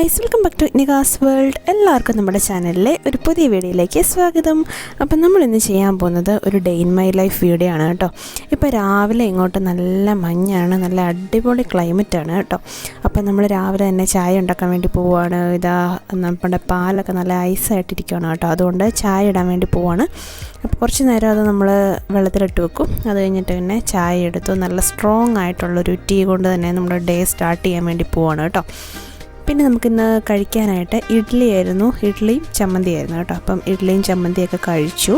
Guys welcome back to Nikas world എല്ലാവർക്കും നമ്മുടെ ചാനലിലെ ഒരു പുതിയ വീഡിയോയിലേക്ക് സ്വാഗതം. അപ്പം നമ്മൾ ഇന്ന് ചെയ്യാൻ പോകുന്നത് ഒരു day in my life video ആണ് കേട്ടോ. ഇപ്പോൾ രാവിലെ ഇങ്ങോട്ട് നല്ല മഞ്ഞാണ് നല്ല അടിപൊളി ക്ലൈമറ്റ് ആണ് കേട്ടോ. അപ്പം നമ്മൾ രാവിലെ തന്നെ ചായ ഉണ്ടാക്കാൻ വേണ്ടി പോവുകയാണ് ഇതാ നമ്മുടെ പാലൊക്കെ നല്ല ഐസായിട്ടിരിക്കുകയാണ് കേട്ടോ. അതുകൊണ്ട് ചായ ഇടാൻ വേണ്ടി പോവുകയാണ് അപ്പോൾ കുറച്ച് നേരം അത് നമ്മൾ വെള്ളത്തിലിട്ട് വെക്കും. അത് കഴിഞ്ഞിട്ട് പിന്നെ ചായ എടുത്തു നല്ല സ്ട്രോങ് ആയിട്ടുള്ളൊരു ടീ കൊണ്ട് തന്നെ നമ്മുടെ ഡേ സ്റ്റാർട്ട് ചെയ്യാൻ വേണ്ടി പോവുകയാണ് കേട്ടോ. പിന്നെ നമുക്കിന്ന് കഴിക്കാനായിട്ട് ഇഡ്ഡലി ആയിരുന്നു ഇഡ്ഡലിയും ചമ്മന്തിയായിരുന്നു കേട്ടോ. അപ്പം ഇഡ്ഡലിയും ചമ്മന്തിയൊക്കെ കഴിച്ചു.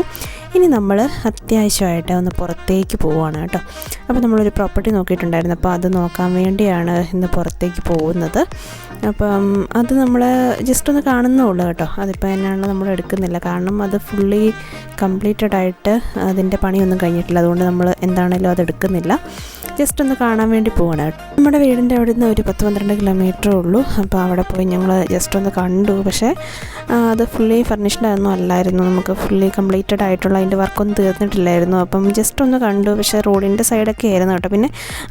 ഇനി നമ്മൾ അത്യാവശ്യമായിട്ട് ഒന്ന് പുറത്തേക്ക് പോവുകയാണ് കേട്ടോ. അപ്പോൾ നമ്മളൊരു പ്രോപ്പർട്ടി നോക്കിയിട്ടുണ്ടായിരുന്നു. അപ്പോൾ അത് നോക്കാൻ വേണ്ടിയാണ് ഇന്ന് പുറത്തേക്ക് പോകുന്നത്. അപ്പം അത് നമ്മൾ ജസ്റ്റ് ഒന്ന് കാണുന്നുള്ളൂ കേട്ടോ. അതിപ്പോൾ എന്നാണ് നമ്മൾ എടുക്കുന്നില്ല. കാരണം അത് ഫുള്ളി കംപ്ലീറ്റഡ് ആയിട്ട് അതിന്റെ പണിയൊന്നും കഴിഞ്ഞിട്ടില്ല. അതുകൊണ്ട് നമ്മൾ എന്താണേലും അത് എടുക്കുന്നില്ല. ജസ്റ്റ് ഒന്ന് കാണാൻ വേണ്ടി പോവാണ്. നമ്മുടെ വീടിന്റെ അവിടെ നിന്ന് ഒരു പത്ത് പന്ത്രണ്ട് കിലോമീറ്ററേ ഉള്ളൂ. അപ്പോൾ അവിടെ പോയി ഞങ്ങൾ ജസ്റ്റ് ഒന്ന് കണ്ടു. പക്ഷേ അത് ഫുള്ളി ഫർണിഷ്ഡ് ഒന്നും അല്ലായിരുന്നു. നമുക്ക് ഫുള്ളി കംപ്ലീറ്റഡ് ആയിട്ടുള്ള അതിന്റെ വർക്കൊന്നും തീർന്നിട്ടില്ലായിരുന്നു. അപ്പം ജസ്റ്റ് ഒന്ന് കണ്ടു. പക്ഷേ റോഡിന്റെ സൈഡൊക്കെ ആയിരുന്നു കേട്ടോ. പിന്നെ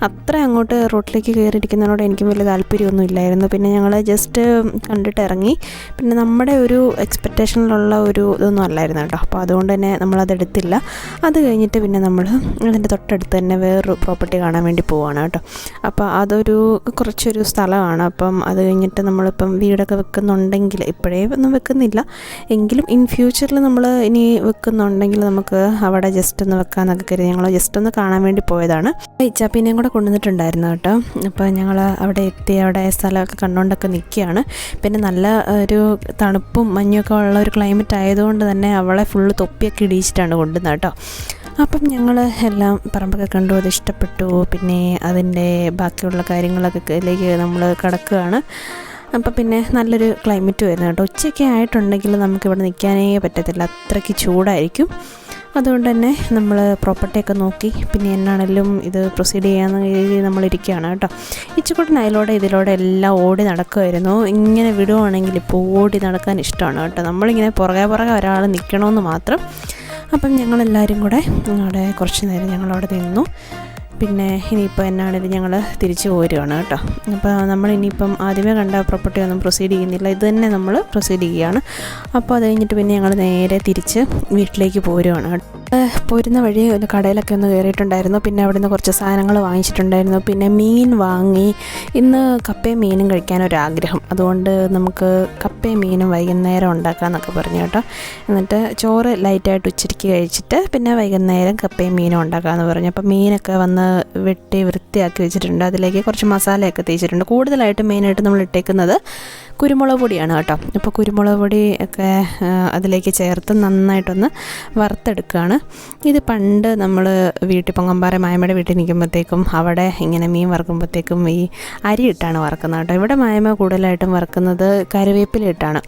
അത്ര അങ്ങോട്ട് റോഡിലേക്ക് കയറിയിരിക്കുന്നതിനോട് എനിക്കും വലിയ താല്പര്യമൊന്നും ഇല്ലായിരുന്നു. പിന്നെ ഞങ്ങൾ ജസ്റ്റ് കണ്ടിട്ട് ഇറങ്ങി. പിന്നെ നമ്മുടെ ഒരു എക്സ്പെക്റ്റേഷനിലുള്ള ഒരു ഇതൊന്നും അല്ലായിരുന്നു കേട്ടോ. അപ്പോൾ അതുകൊണ്ട് തന്നെ നമ്മളത് എടുത്തില്ല. അത് കഴിഞ്ഞിട്ട് പിന്നെ നമ്മൾ അതിന്റെ തൊട്ടടുത്ത് തന്നെ വേറൊരു പ്രോപ്പർട്ടി കാണാൻ വേണ്ടി പോവാണ് കേട്ടോ. അപ്പോൾ അതൊരു കുറച്ചൊരു സ്ഥലമാണ്. അപ്പം അത് കഴിഞ്ഞിട്ട് നമ്മളിപ്പം വീടൊക്കെ വെക്കുന്നുണ്ടെങ്കിൽ ഇപ്പോഴേ ഒന്നും വെക്കുന്നില്ല. എങ്കിലും ഇൻ ഫ്യൂച്ചറിൽ നമ്മൾ ഇനി വെക്കുന്നുണ്ടെങ്കിൽ നമുക്ക് അവിടെ ജസ്റ്റ് ഒന്ന് വെക്കാമെന്നൊക്കെ കരുതി ഞങ്ങൾ ജസ്റ്റ് ഒന്ന് കാണാൻ വേണ്ടി പോയതാണ്. ഇച്ചാപ്പിനെയും കൂടെ കൊണ്ടുവന്നിട്ടുണ്ടായിരുന്നു കേട്ടോ. അപ്പോൾ ഞങ്ങൾ അവിടെ എത്തി അവിടെ സ്ഥലമൊക്കെ കണ്ടുകൊണ്ടൊക്കെ നിൽക്കുകയാണ് പിന്നെ നല്ല ഒരു തണുപ്പും മഞ്ഞൊക്കെ ഉള്ള ഒരു ക്ലൈമറ്റ് ആയതുകൊണ്ട് തന്നെ അവളെ ഫുള്ള് തൊപ്പിയൊക്കെ ഇടിയിച്ചിട്ടാണ് കൊണ്ടുവന്നത് കേട്ടോ. അപ്പം ഞങ്ങൾ എല്ലാം പറമ്പൊക്കെ കണ്ടു അത് ഇഷ്ടപ്പെട്ടു. പിന്നെ അതിന്റെ ബാക്കിയുള്ള കാര്യങ്ങളൊക്കെ ഇതിലേക്ക് നമ്മൾ കിടക്കുകയാണ്. അപ്പം പിന്നെ നല്ലൊരു ക്ലൈമറ്റ് വരുന്നത് കേട്ടോ. ഉച്ചയൊക്കെ ആയിട്ടുണ്ടെങ്കിൽ നമുക്കിവിടെ നിൽക്കാനേ പറ്റത്തില്ല. അത്രയ്ക്ക് ചൂടായിരിക്കും. അതുകൊണ്ട് തന്നെ നമ്മൾ പ്രോപ്പർട്ടിയൊക്കെ നോക്കി പിന്നെ എന്നാണെങ്കിലും ഇത് പ്രൊസീഡ് ചെയ്യാമെന്ന് കരുതി നമ്മളിരിക്കുകയാണ് കേട്ടോ. ഇച്ചുകൂട്ടൻ അതിലൂടെ ഇതിലൂടെ എല്ലാം ഓടി നടക്കുമായിരുന്നു ഇങ്ങനെ വിടുവാണെങ്കിൽ ഇപ്പോൾ ഓടി നടക്കാൻ ഇഷ്ടമാണ് കേട്ടോ. നമ്മളിങ്ങനെ പുറകെ പുറകെ ഒരാൾ നിൽക്കണമെന്ന് മാത്രം അപ്പം ഞങ്ങളെല്ലാവരും കൂടെ അവിടെ കുറച്ച് നേരം ഞങ്ങളവിടെ നിന്നു. പിന്നെ ഇനിയിപ്പോൾ എന്നാണെങ്കിലും ഞങ്ങൾ തിരിച്ചു പോരുകയാണ് കേട്ടോ. അപ്പോൾ നമ്മൾ ഇനിയിപ്പം ആദ്യമേ കണ്ട പ്രോപ്പർട്ടി ഒന്നും പ്രൊസീഡ് ചെയ്യുന്നില്ല. ഇത് തന്നെ നമ്മൾ പ്രൊസീഡ് ചെയ്യുകയാണ്. അപ്പോൾ അത് കഴിഞ്ഞിട്ട് പിന്നെ ഞങ്ങൾ നേരെ തിരിച്ച് വീട്ടിലേക്ക് പോരുകയാണ് പോരുന്ന വഴി ഒരു കടയിലൊക്കെ ഒന്ന് കയറിയിട്ടുണ്ടായിരുന്നു. പിന്നെ അവിടെ നിന്ന് കുറച്ച് സാധനങ്ങൾ വാങ്ങിച്ചിട്ടുണ്ടായിരുന്നു. പിന്നെ മീൻ വാങ്ങി. ഇന്ന് കപ്പയും മീനും കഴിക്കാനൊരാഗ്രഹം അതുകൊണ്ട് നമുക്ക് കപ്പയും മീനും വൈകുന്നേരം ഉണ്ടാക്കാമെന്നൊക്കെ പറഞ്ഞു കേട്ടോ. എന്നിട്ട് ചോറ് ലൈറ്റായിട്ട് ഉച്ചയ്ക്ക് കഴിച്ചിട്ട് പിന്നെ വൈകുന്നേരം കപ്പയും മീനും ഉണ്ടാക്കാമെന്ന് പറഞ്ഞു. അപ്പോൾ മീനൊക്കെ വന്ന് വെട്ടി വൃത്തിയാക്കി വെച്ചിട്ടുണ്ട്. അതിലേക്ക് കുറച്ച് മസാലയൊക്കെ തേച്ചിട്ടുണ്ട്. കൂടുതലായിട്ട് മെയിനായിട്ട് നമ്മൾ ഇട്ടേക്കുന്നത് കുരുമുളക് പൊടിയാണ് കേട്ടോ. അപ്പോൾ കുരുമുളക് പൊടി ഒക്കെ അതിലേക്ക് ചേർത്ത് നന്നായിട്ടൊന്ന് വറുത്തെടുക്കുകയാണ്. ഇത് പണ്ട് നമ്മൾ വീട്ടിൽ പൊങ്ങമ്പാറ മായമ്മയുടെ വീട്ടിൽ നിൽക്കുമ്പോഴത്തേക്കും അവിടെ ഇങ്ങനെ മീൻ വറുക്കുമ്പോഴത്തേക്കും ഈ അരിയിട്ടാണ് വറുക്കുന്നത് കേട്ടോ. ഇവിടെ മായമ്മ കൂടുതലായിട്ടും വറുക്കുന്നത് കരുവേപ്പിലയിട്ടാണ്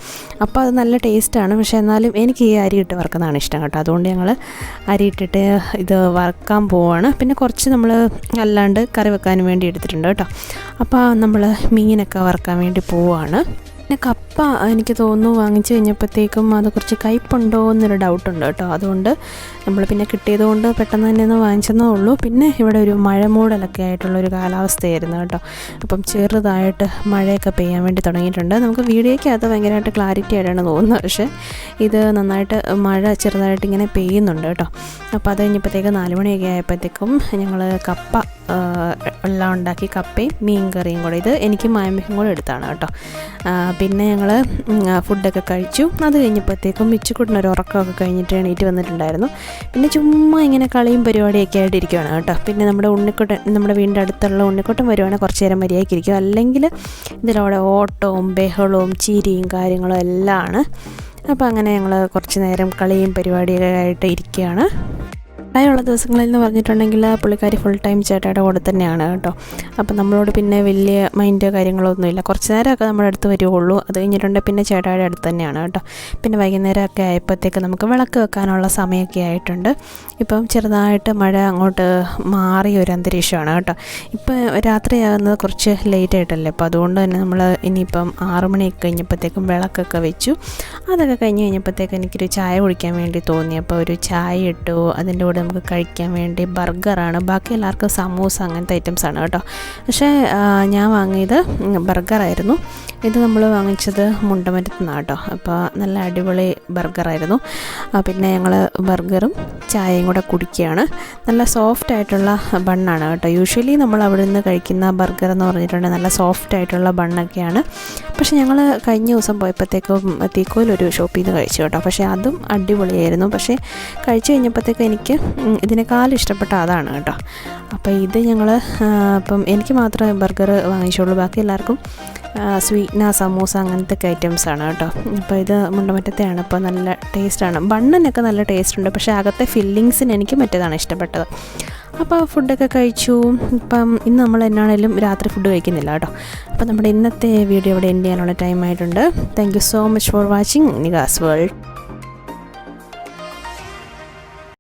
അപ്പോൾ അത് നല്ല ടേസ്റ്റാണ് പക്ഷേ എന്നാലും എനിക്ക് ഈ അരി ഇട്ട് വറുക്കുന്നതാണ് ഇഷ്ടം കേട്ടോ. അതുകൊണ്ട് ഞങ്ങൾ അരി ഇട്ടിട്ട് ഇത് വറുക്കാൻ പോവാണ്. പിന്നെ കുറച്ച് നമ്മൾ അല്ലാണ്ട് കറി വെക്കാൻ വേണ്ടി എടുത്തിട്ടുണ്ട് കേട്ടോ. അപ്പോൾ നമ്മൾ മീനൊക്കെ വറുക്കാൻ വേണ്ടി പോവുകയാണ് പിന്നെ കപ്പ എനിക്ക് തോന്നുന്നു വാങ്ങിച്ചു കഴിഞ്ഞപ്പോഴത്തേക്കും അത് കുറച്ച് കയ്പുണ്ടോ എന്നൊരു ഡൗട്ടുണ്ട് കേട്ടോ. അതുകൊണ്ട് നമ്മൾ പിന്നെ കിട്ടിയത് കൊണ്ട് പെട്ടെന്ന് തന്നെ ഒന്ന് വാങ്ങിച്ചെന്നേ ഉള്ളൂ. പിന്നെ ഇവിടെ ഒരു മഴ മൂടലൊക്കെ ആയിട്ടുള്ളൊരു കാലാവസ്ഥയായിരുന്നു കേട്ടോ. അപ്പം ചെറുതായിട്ട് മഴയൊക്കെ പെയ്യാൻ വേണ്ടി തുടങ്ങിയിട്ടുണ്ട്. നമുക്ക് വീഡിയോയ്ക്ക് അത് ഭയങ്കരമായിട്ട് ക്ലാരിറ്റി ആയിട്ടാണ് തോന്നുന്നത്. പക്ഷേ ഇത് നന്നായിട്ട് മഴ ചെറുതായിട്ട് ഇങ്ങനെ പെയ്യുന്നുണ്ട് കേട്ടോ. അപ്പോൾ അത് കഴിഞ്ഞപ്പോഴത്തേക്ക് നാല് മണിയൊക്കെ ആയപ്പോഴത്തേക്കും ഞങ്ങൾ കപ്പ എല്ലാം ഉണ്ടാക്കി കപ്പയും മീൻ കറിയും കൂടെ. ഇത് എനിക്ക് മായമ്മയ്ക്കും കൂടെ എടുത്താണ് കേട്ടോ. പിന്നെ ഞങ്ങൾ ഫുഡൊക്കെ കഴിച്ചു. അത് കഴിഞ്ഞപ്പോഴത്തേക്കും മിച്ചുക്കുട്ടിനൊരു ഉറക്കമൊക്കെ കഴിഞ്ഞിട്ട് എണീറ്റ് വന്നിട്ടുണ്ടായിരുന്നു. പിന്നെ ചുമ്മാ ഇങ്ങനെ കളിയും പരിപാടിയൊക്കെ ആയിട്ട് ഇരിക്കുകയാണ് കേട്ടോ. പിന്നെ നമ്മുടെ ഉണ്ണിക്കുട്ടൻ നമ്മുടെ വീടിന്റെ അടുത്തുള്ള ഉണ്ണിക്കുട്ടൻ വരുവാണെങ്കിൽ കുറച്ച് നേരം മര്യാദയ്ക്ക് ഇരിക്കും അല്ലെങ്കിൽ ഇതിലവിടെ ഓട്ടവും ബഹളവും ചിരിയും കാര്യങ്ങളും എല്ലാം ആണ് അപ്പോൾ അങ്ങനെ ഞങ്ങൾ കുറച്ച് നേരം കളിയും പരിപാടിയൊക്കെ ആയിട്ട് ഇരിക്കുകയാണ്. പ്രായമുള്ള ദിവസങ്ങളിൽ എന്ന് പറഞ്ഞിട്ടുണ്ടെങ്കിൽ പുള്ളിക്കാരി ഫുൾ ടൈം ചേട്ടായുടെ കൂടെ തന്നെയാണ് കേട്ടോ. അപ്പം നമ്മളോട് പിന്നെ വലിയ മൈൻഡ് കാര്യങ്ങളൊന്നുമില്ല കുറച്ച് നേരമൊക്കെ നമ്മുടെ അടുത്ത് വരുവുള്ളൂ. അത് കഴിഞ്ഞിട്ടുണ്ടെങ്കിൽ പിന്നെ ചേട്ടായുടെ അടുത്ത് തന്നെയാണ് കേട്ടോ. പിന്നെ വൈകുന്നേരമൊക്കെ ആയപ്പോഴത്തേക്ക് നമുക്ക് വിളക്ക് വെക്കാനുള്ള സമയമൊക്കെ ആയിട്ടുണ്ട്. ഇപ്പം ചെറുതായിട്ട് മഴ അങ്ങോട്ട് മാറിയ ഒരു അന്തരീക്ഷമാണ് കേട്ടോ. ഇപ്പം രാത്രിയാകുന്നത് കുറച്ച് ലേറ്റ് ആയിട്ടല്ലേ? അപ്പോൾ അതുകൊണ്ട് തന്നെ നമ്മൾ ഇനിയിപ്പം ആറു മണിയൊക്കെ കഴിഞ്ഞപ്പോഴത്തേക്കും വിളക്കൊക്കെ വെച്ചു. അതൊക്കെ കഴിഞ്ഞ് കഴിഞ്ഞപ്പോഴത്തേക്ക് എനിക്കൊരു ചായ കുടിക്കാൻ വേണ്ടി തോന്നി. അപ്പോൾ ഒരു ചായ ഇട്ടു. അതിന്റെ അതിന്റെ കൂടെ നമുക്ക് കഴിക്കാൻ വേണ്ടി ബർഗറാണ് ബാക്കി എല്ലാവർക്കും സമൂസ അങ്ങനത്തെ ഐറ്റംസ് ആണ് കേട്ടോ. പക്ഷേ ഞാൻ വാങ്ങിയത് ബർഗറായിരുന്നു ഇത് നമ്മൾ വാങ്ങിച്ചത് മുണ്ടമറ്റത്ത് നിന്നാണ് കേട്ടോ. അപ്പോൾ നല്ല അടിപൊളി ബർഗറായിരുന്നു പിന്നെ ഞങ്ങൾ ബർഗറും ചായയും കൂടെ കുടിക്കുകയാണ്. നല്ല സോഫ്റ്റ് ആയിട്ടുള്ള ബണ്ണാണ് കേട്ടോ. യൂഷ്വലി നമ്മൾ അവിടെ നിന്ന് കഴിക്കുന്ന ബർഗർ എന്ന് പറഞ്ഞിട്ടുണ്ടെങ്കിൽ നല്ല സോഫ്റ്റ് ആയിട്ടുള്ള ബണ്ണൊക്കെയാണ്. പക്ഷേ ഞങ്ങൾ കഴിഞ്ഞ ദിവസം പോയപ്പോഴത്തേക്കും തീക്കോയിലൊരു ഷോപ്പിൽ നിന്ന് കഴിച്ചു കേട്ടോ. പക്ഷേ അതും അടിപൊളിയായിരുന്നു. പക്ഷേ കഴിച്ചു കഴിഞ്ഞപ്പോഴത്തേക്കും എനിക്ക് ഉം, ഇതിനേക്കാളും ഇഷ്ടപ്പെട്ട അതാണ് കേട്ടോ. അപ്പോൾ ഇത് ഞങ്ങൾ അപ്പം എനിക്ക് മാത്രമേ ബർഗർ വാങ്ങിച്ചുള്ളൂ. ബാക്കി എല്ലാവർക്കും സ്വീറ്റ്ന സമൂസ ഐറ്റംസ് ആണ് കേട്ടോ. അപ്പോൾ ഇത് മുണ്ടമറ്റത്തെയാണ്. അപ്പോൾ നല്ല ടേസ്റ്റാണ് ബണ്ണിനൊക്കെ നല്ല ടേസ്റ്റ് ഉണ്ട്. പക്ഷേ അകത്തെ ഫില്ലിങ്സിന് എനിക്ക് മറ്റേതാണ് ഇഷ്ടപ്പെട്ടത്. അപ്പോൾ ഫുഡൊക്കെ കഴിച്ചു. ഇപ്പം ഇന്ന് നമ്മൾ എന്നാണേലും രാത്രി ഫുഡ് കഴിക്കുന്നില്ല കേട്ടോ. അപ്പോൾ നമ്മുടെ ഇന്നത്തെ വീഡിയോ ഇവിടെ എൻഡ് ചെയ്യാനുള്ള ടൈം ആയിട്ടുണ്ട്. Thank you so much for watching നിഗാസ് world